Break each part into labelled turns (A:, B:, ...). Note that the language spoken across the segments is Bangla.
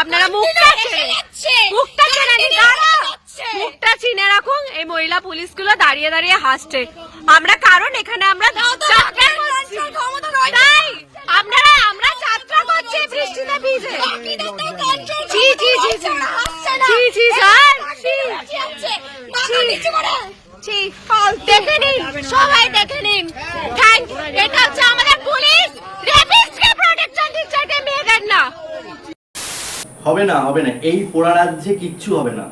A: আপনারা মুখটা মুখটা চেনে মুখটা চিনে রাখুন এই মহিলা পুলিশগুলো দাঁড়িয়ে দাঁড়িয়ে হাসছে। আমরা কারণ এখানে আমরা তাই আপনারা আমরা যাত্রা করছি বৃষ্টিতে ভিজে। জি জি জি জি জি জি স্যার দেখে নিন সবাই দেখে নিন। থ্যাংক এটা হচ্ছে আমাদের পুলিশ। রেপিস্টকে প্রোটেকশন দিচ্ছে মেয়েদের না।
B: হবে না হবে না। এই পোড়া রাজ্যে কিচ্ছু হবে না।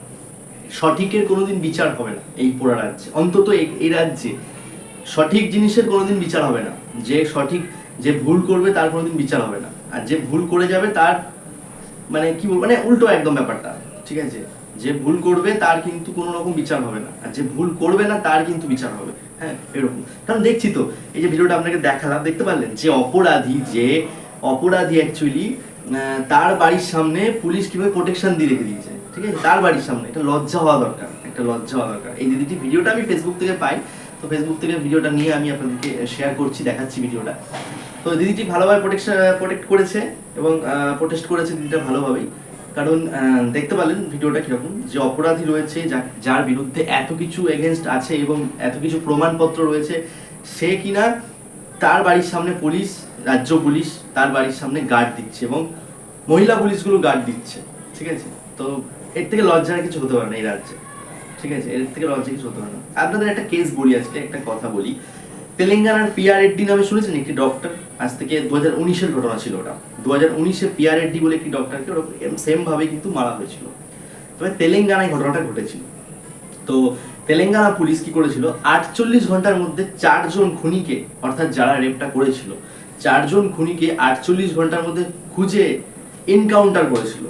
B: সঠিকের কোনোদিন বিচার হবে না এই পোড়া রাজ্যে। অন্তত এই- রাজ্যে সঠিক জিনিসের কোনোদিন বিচার হবে না। যে সঠিক, যে ভুল করবে তার কোনোদিন বিচার হবে না। আর যে ভুল করে যাবে তার মানে কি বলব মানে উল্টো একদম ব্যাপারটা, ঠিক আছে? যে ভুল করবে তার কিন্তু কোনো রকম বিচার হবে না। আর যে ভুল করবে না তার কিন্তু বিচার হবে। হ্যাঁ এরকম। কারণ দেখছি তো, এই যে ভিডিওটা আপনাকে দেখালাম, দেখতে পারলেন? যে অপরাধী যে অপরাধী অ্যাকচুয়ালি তার বাড়ির সামনে পুলিশ কীভাবে প্রোটেকশন দিয়ে রেখে দিয়েছে, ঠিক আছে? তার বাড়ির সামনে এটা লজ্জা হওয়া দরকার, একটা লজ্জা হওয়া দরকার। এই দিদিটি ভিডিওটা আমি ফেসবুক থেকে পাই, তো ফেসবুক থেকে ভিডিওটা নিয়ে আমি আপনাদেরকে শেয়ার করছি, দেখাচ্ছি ভিডিওটা তো দিদিটি ভালোভাবে প্রোটেকশন প্রোটেক্ট করেছে এবং প্রোটেস্ট করেছে দিদিটা ভালোভাবেই। কারণ দেখতে পেলেন ভিডিওটা কীরকম, যে অপরাধী রয়েছে যার বিরুদ্ধে এত কিছু এগেনস্ট আছে এবং এত কিছু প্রমাণপত্র রয়েছে, সে কিনা তার বাড়ির সামনে পুলিশ রাজ্য পুলিশ তার বাড়ির সামনে গার্ড দিচ্ছে এবং মহিলা পুলিশগুলো গার্ড দিচ্ছে, ঠিক আছে? তো এর থেকে লজ্জার কিছু হতে পারে না এই রাজ্যে, ঠিক আছে? এর থেকে লজ্জা কিছু হতে পারে না। আপনাদের একটা কেস বলি আজকে, একটা কথা বলি। তেলেঙ্গানার পিআর রেড্ডি নামে শুনেছেন একটি ডক্টর আজ থেকে দু হাজার উনিশের ঘটনা ছিল ওটা। দু হাজার উনিশে পিআর রেড্ডি বলে একটি ডক্টরকে ওরকম সেম ভাবে কিন্তু মারা হয়েছিল। তবে তেলেঙ্গানায় ঘটনাটা ঘটেছিল। তো তেলেঙ্গানা পুলিশ কি করেছিল? আটচল্লিশ ঘণ্টার মধ্যে চারজন খুনিকে, অর্থাৎ যারা রেপটা করেছিল চারজন খুনিকে আটচল্লিশ ঘণ্টার মধ্যে খুঁজে এনকাউন্টার করেছিল।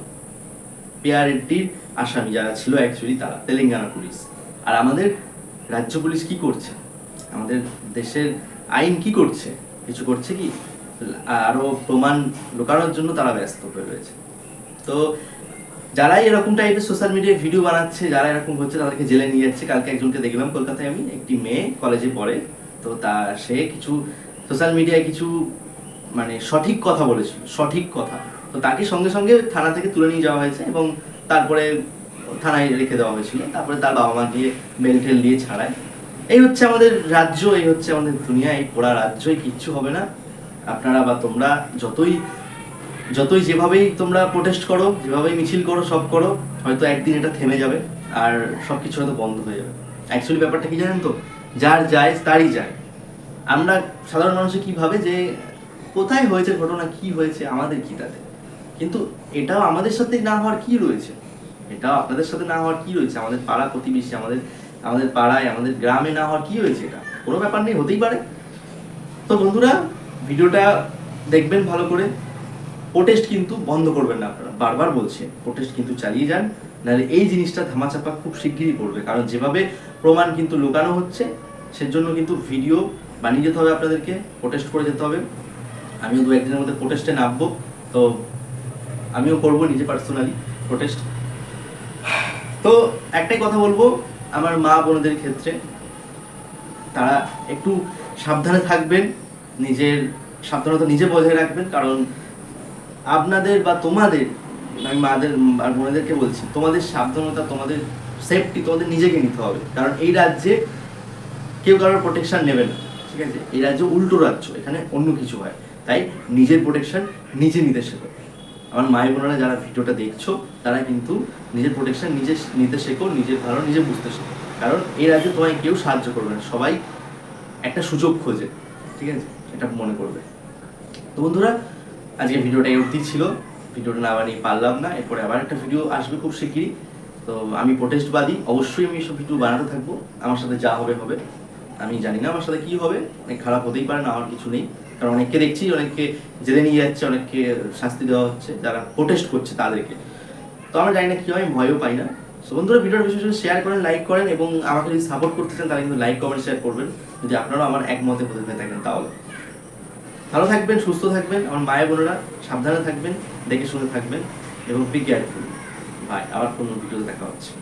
B: রেড্ডির আসামি যারা ছিল অ্যাকচুয়ালি তারা তেলেঙ্গানা পুলিশ আর আমাদের রাজ্য পুলিশ কি করছে? আমাদের দেশের আইন কি করছে? কিছু করছে কি? আরও প্রমাণ লুকানোর জন্য তারা ব্যস্ত হয়ে রয়েছে। তো যারাই এরকম টাইপের সোশ্যাল মিডিয়ায় ভিডিও বানাচ্ছে, যারা এরকম হচ্ছে তাদেরকে জেলে নিয়ে যাচ্ছে। কালকে একজনকে দেখলাম কলকাতায় আমি, একটি মেয়ে কলেজে পড়ে। তো তা, সে কিছু সোশ্যাল মিডিয়ায় কিছু মানে সঠিক কথা বলেছিল, সঠিক কথা। তো তাকে সঙ্গে সঙ্গে থানা থেকে তুলে নিয়ে যাওয়া হয়েছে এবং তারপরে থানায় রেখে দেওয়া হয়েছিল। তারপরে তার বাবা মা গিয়ে বেল টেল দিয়ে ছাড়ায়। এই হচ্ছে আমাদের রাজ্য, এই হচ্ছে আমাদের দুনিয়া, এই পোড়া রাজ্যই কিচ্ছু হবে না। আপনারা বা তোমরা যতই যতই যেভাবেই তোমরা প্রোটেস্ট করো, যেভাবেই মিছিল করো, সব করো, হয়তো একদিন এটা থেমে যাবে আর সব কিছু হয়তো বন্ধ হয়ে যাবে। অ্যাকচুয়ালি ব্যাপারটা কি জানেন তো? যার যায়, তারই যায়। আমরা সাধারণ মানুষে কি ভাবে যে কোথায় হয়েছে, ঘটনা কি হয়েছে, আমাদের কি তাতে? কিন্তু এটাও আমাদের সাথে না হওয়ার কি রয়েছে? এটাও আপনাদের সাথে না হওয়ার কি রয়েছে? আমাদের পাড়া প্রতিবেশী, আমাদের আমাদের পাড়ায়, আমাদের গ্রামে না হওয়ার কি হয়েছে এটা? কোনো ব্যাপার নেই, হতেই পারে। তো বন্ধুরা, ভিডিওটা দেখবেন ভালো করে। প্রোটেস্ট কিন্তু বন্ধ করবেন না আপনারা। বারবার বলছে প্রোটেস্ট কিন্তু চালিয়ে যান। নাহলে এই জিনিসটা ধামাচাপা খুব শিগগিরই পড়বে। কারণ যেভাবে প্রমাণ কিন্তু লুকানো হচ্ছে, সেজন্য কিন্তু ভিডিও বানিয়ে যেতে হবে আপনাদেরকে প্রোটেস্ট করে যেতে হবে। আমিও দু একদিনের মধ্যে প্রোটেস্টে নামবো। তো আমিও করব নিজে পার্সোনালি প্রোটেস্ট তো একটাই কথা বলব, আমার মা বোনদের ক্ষেত্রে তারা একটু সাবধানে থাকবেন, নিজের সাবধানতা নিজে বজায় রাখবেন, কারণ আপনাদের বা তোমাদের, আমি মাদের আর বোনেদেরকে বলছি, তোমাদের সাবধানতা, তোমাদের সেফটি তোমাদের নিজেকে নিতে হবে। কারণ এই রাজ্যে কেউ কারোর প্রোটেকশন নেবে না। ঠিক আছে? এই রাজ্য উল্টো রাজ্য, এখানে অন্য কিছু হয়। তাই নিজের প্রোটেকশন নিজে নিতে শেখো আমার মায়ের বোনেরা যারা ভিডিওটা দেখছ, তারা কিন্তু নিজের প্রোটেকশন নিজে নিতে শেখো নিজের ভালো নিজে বুঝতে শেখো। কারণ এই রাজ্যে তোমায় কেউ সাহায্য করবে না। সবাই একটা সুযোগ খোঁজে, ঠিক আছে? এটা মনে করবে। তো বন্ধুরা, আজকে ভিডিওটা এই ছিল। ভিডিওটা না বানিয়ে পারলাম না। এরপরে আবার একটা ভিডিও আসবে খুব শিগগিরই। তো আমি প্রোটেস্টবাদী অবশ্যই আমি এসব ভিডিও বানাতে থাকব। আমার সাথে যা হবে হবে। আমি জানি না আমার সাথে কি হবে, অনেক খারাপ হতেই পারে, না আমার কিছু নেই। কারণ অনেককে দেখছি, অনেককে জেলে নিয়ে যাচ্ছে, অনেককে শাস্তি দেওয়া হচ্ছে, যারা প্রোটেস্ট করছে তাদেরকে। তো আমরা জানি না কি হয়, আমি ভয়ও পাই না। সো বন্ধুরা, ভিডিওর করে শেয়ার করেন লাইক করেন এবং আমাকে যদি সাপোর্ট করতে চান, তাহলে কিন্তু লাইক কমেন্ট শেয়ার করবেন। যদি আপনারাও আমার একমতে হতে হয়ে থাকেন তাহলে। ভালো থাকবেন, সুস্থ থাকবেন। আমার মায়ের বোনেরা, সাবধানে থাকবেন, দেখে শুনে থাকবেন এবং বি কেয়ারফুল বাই আবার কোনো ভিডিওতে দেখা হচ্ছে।